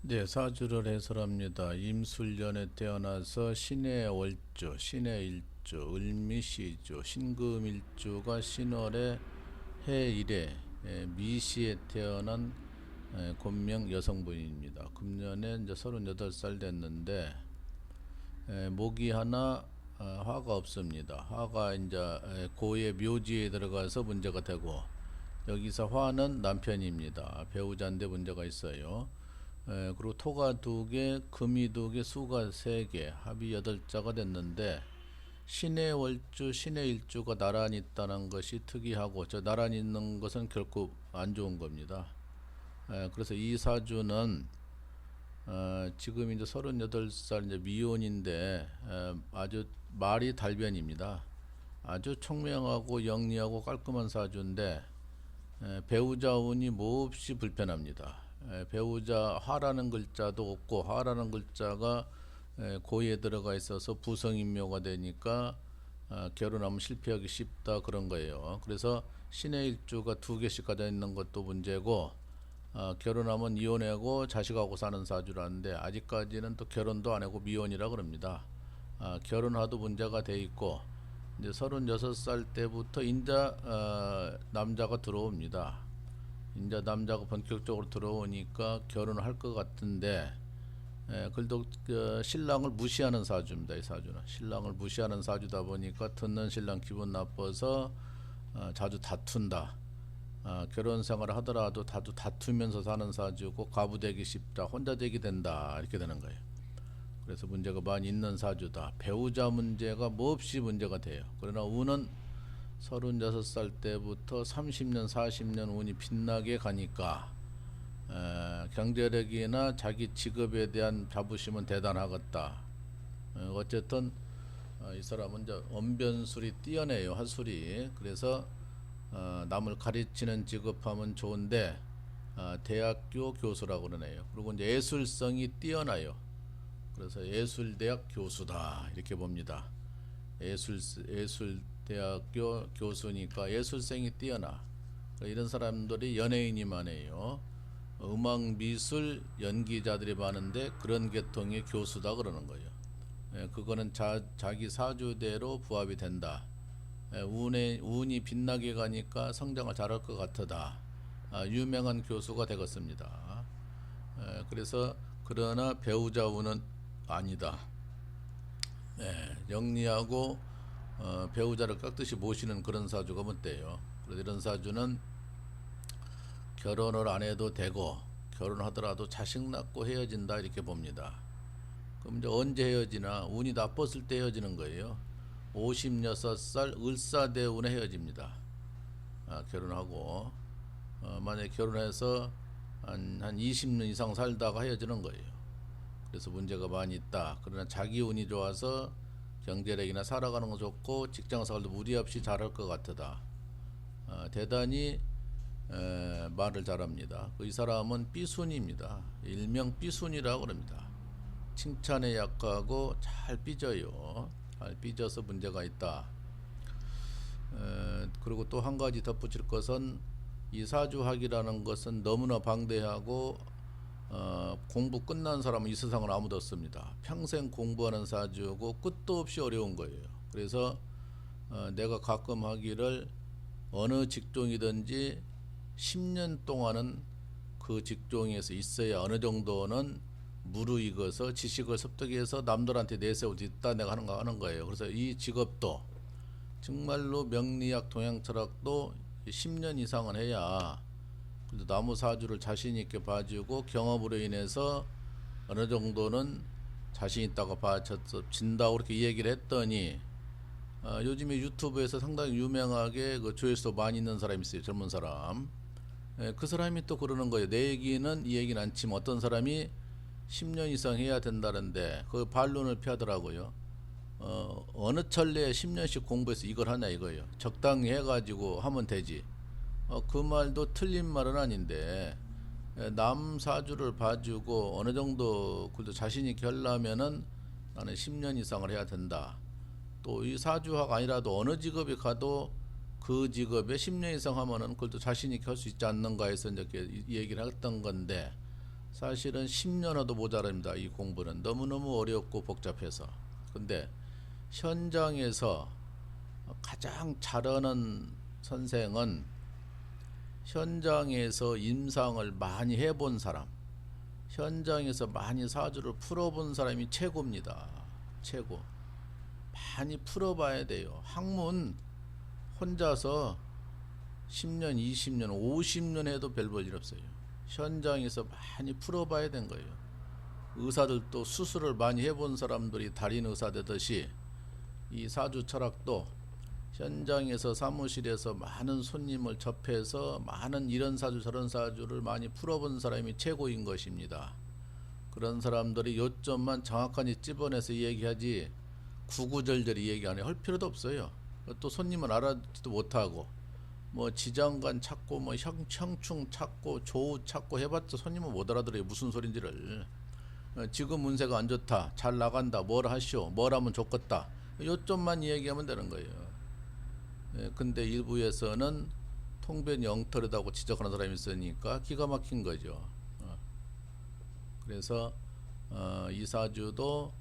네, 사주를 해설합니다. 임술년에 태어나서 신의 월주, 신의 일주, 을미시주, 신금일주가 신월의 해 일에 에, 미시에 태어난 에, 곤명 여성분입니다. 금년에 이제 38살 됐는데 에, 목이 하나 아, 화가 없습니다. 화가 이제 에, 고의 묘지에 들어가서 문제가 되고 여기서 화는 남편입니다. 배우자인데 문제가 있어요. 에, 그리고 토가 두 개, 금이 두 개, 수가 세 개, 합이 여덟 자가 됐는데 신의 월주, 신의 일주가 나란히 있다는 것이 특이하고 저 나란히 있는 것은 결코 안 좋은 겁니다. 에, 그래서 이 사주는 어, 지금 이제 38살 이제 미혼인데 에, 아주 말이 달변입니다. 아주 총명하고 영리하고 깔끔한 사주인데 에, 배우자 운이 몹시 불편합니다. 에, 배우자 화라는 글자도 없고 화라는 글자가 에, 고에 들어가 있어서 부성인묘가 되니까 아, 결혼하면 실패하기 쉽다 그런 거예요. 그래서 신의 일주가 두 개씩 가져 있는 것도 문제고 아, 결혼하면 이혼하고 자식하고 사는 사주라는데 아직까지는 또 결혼도 안 하고 미혼이라 그럽니다. 아, 결혼하도 문제가 돼 있고 이제 36살 때부터 인자 어, 남자가 들어옵니다. 인자 남자가 본격적으로 들어오니까 결혼을 할 것 같은데 에, 그래도 그 신랑을 무시하는 사주입니다. 이 사주는 신랑을 무시하는 사주다 보니까 듣는 신랑 기분 나빠서 어, 자주 다툰다. 아, 결혼 생활을 하더라도 다투 다투면서 사는 사주고 과부되기 쉽다. 혼자 되게 된다. 이렇게 되는 거예요. 그래서 문제가 많이 있는 사주다. 배우자 문제가 몹시 문제가 돼요. 그러나 운은 36살 때부터 30년, 40년 운이 빛나게 가니까 에, 경제력이나 자기 직업에 대한 자부심은 대단하겠다. 에, 어쨌든 어, 이 사람은 이제 언변술이 뛰어내요 하술이. 그래서 어, 남을 가르치는 직업하면 좋은데 어, 대학교 교수라고 그러네요. 그리고 이제 예술성이 뛰어나요. 그래서 예술대학 교수다 이렇게 봅니다. 예술 예술 대학교 교수니까 예술성이 뛰어나. 이런 사람들이 연예인이 많아요. 음악 미술 연기자들이 많은데 그런 계통의 교수다 그러는 거예요. 예, 그거는 자, 자기 사주대로 부합이 된다. 예, 운에 운이 빛나게 가니까 성장을 잘할 것 같다. 아, 유명한 교수가 되겠습니다. 예, 그래서 그러나 배우자 운은 아니다. 예, 영리하고 어, 배우자를 깍듯이 모시는 그런 사주가 못돼요. 그래서 이런 사주는 결혼을 안 해도 되고 결혼하더라도 자식 낳고 헤어진다 이렇게 봅니다. 그럼 이제 언제 헤어지나 운이 나빴을 때 헤어지는 거예요. 56살 을사대운에 헤어집니다. 아, 결혼하고 어, 만약에 결혼해서 한, 한 20년 이상 살다가 헤어지는 거예요. 그래서 문제가 많이 있다. 그러나 자기 운이 좋아서 경제력이나 살아가는 거 좋고 직장 생활도 무리 없이 잘할 것 같다. 어, 대단히 에, 말을 잘합니다. 그이 사람은 삐순입니다. 일명 삐순이라고 그럽니다. 칭찬에 약하고 잘 삐져요. 잘 삐져서 문제가 있다. 에, 그리고 또 한 가지 덧붙일 것은 이 사주학이라는 것은 너무나 방대하고 어, 공부 끝난 사람은 이 세상을 아무도 없습니다. 평생 공부하는 사주고 끝도 없이 어려운 거예요. 그래서 어, 내가 가끔 하기를 어느 직종이든지 10년 동안은 그 직종에서 있어야 어느 정도는 무르익어서 지식을 습득해서 남들한테 내세울 수 있다 내가 하는 거 하는 거예요. 그래서 이 직업도 정말로 명리학 동양 철학도 10년 이상은 해야 그래도 나무 사주를 자신 있게 봐주고 경험으로 인해서 어느 정도는 자신 있다고 봐진다고 그렇게 얘기를 했더니 어, 요즘에 유튜브에서 상당히 유명하게 그 조회수 많이 있는 사람이 있어요 젊은 사람. 예, 그 사람이 또 그러는 거예요. 내 얘기는 이 얘기는 않지만 어떤 사람이 10년 이상 해야 된다는데 그 반론을 피하더라고요. 어, 어느 천례에 10년씩 공부해서 이걸 하냐 이거예요. 적당히 해가지고 하면 되지 어, 그 말도 틀린 말은 아닌데 예, 남 사주를 봐주고 어느 정도 그래도 자신 있게 하려면은 나는 10년 이상을 해야 된다. 또 이 사주학 아니라도 어느 직업에 가도 그 직업에 10년 이상 하면은 그걸 또 자신 있게 할 수 있지 않는가 해서 이렇게 얘기를 했던 건데 사실은 10년어도 모자랍니다. 이 공부는 너무너무 어렵고 복잡해서. 근데 현장에서 가장 잘하는 선생은 현장에서 임상을 많이 해본 사람, 현장에서 많이 사주를 풀어본 사람이 최고입니다. 최고. 많이 풀어봐야 돼요. 학문 혼자서 10년, 20년, 50년 해도 별 볼 일 없어요. 현장에서 많이 풀어봐야 된 거예요. 의사들도 수술을 많이 해본 사람들이 달인 의사 되듯이 이 사주 철학도 현장에서 사무실에서 많은 손님을 접해서 많은 이런 사주 저런 사주를 많이 풀어본 사람이 최고인 것입니다. 그런 사람들이 요점만 정확하게 찝어내서 얘기하지 구구절절히 얘기 안 해. 할 필요도 없어요. 또 손님을 알아듣지도 못하고 뭐 지장간 찾고 뭐 형, 형충 찾고 조우 찾고 해봤자 손님은 못 알아들어요. 무슨 소린지를. 어, 지금 운세가 안 좋다. 잘 나간다. 뭘 하시오. 뭘 하면 좋겠다. 요점만 얘기하면 되는 거예요. 예, 근데 일부에서는 통변이 엉터리다고 지적하는 사람이 있으니까 기가 막힌 거죠. 어. 그래서 어, 이 사주도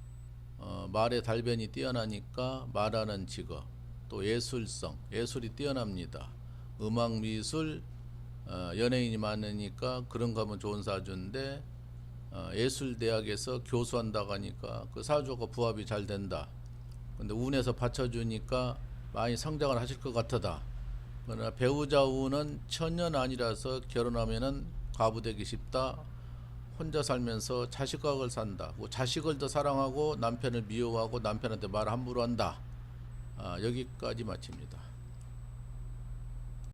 어, 말의 달변이 뛰어나니까 말하는 직업 또 예술성 예술이 뛰어납니다. 음악 미술 어, 연예인이 많으니까 그런 거 하면 좋은 사주인데 어, 예술 대학에서 교수한다고 하니까 그 사주가 부합이 잘 된다. 근데 운에서 받쳐주니까 많이 성장을 하실 것 같다. 그러나 배우자 운은 천년 아니라서 결혼하면은 과부되기 쉽다. 혼자 살면서 자식각을 산다. 뭐 자식을 더 사랑하고 남편을 미워하고 남편한테 말 함부로 한다. 아, 여기까지 마칩니다.